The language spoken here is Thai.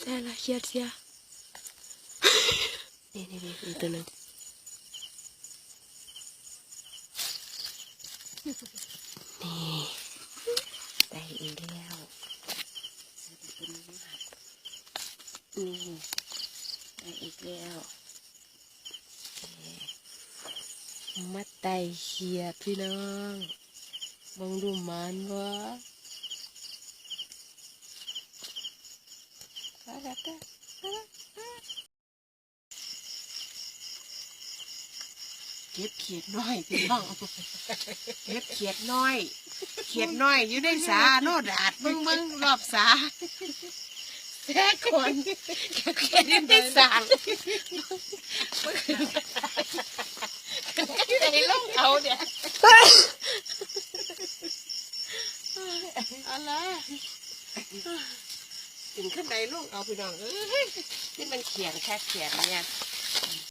ใช่ละเครียดเสียนี่นี่นี่อีกตัวหนึ่งนี่ได้อีกแล้วนี่ได้อีกแล้วมาไต่เขียดพี่น้องมองดูมันวะ ก็แล้วก็เก็บเขียดน้อยพี่น้องเก็บเขียดน้อย เขียดน้อยอยู่ในสาโนดาดมึงมึงรอบสาแท้คนเก็บเขียดอยู่ในสาอยู่ในร่องเขาเนี่ยอะไร ถึงขึ้นใดลูกเอาพี่น้องเอ้ยนี่มันเขียนแค่เขียนเนี่ย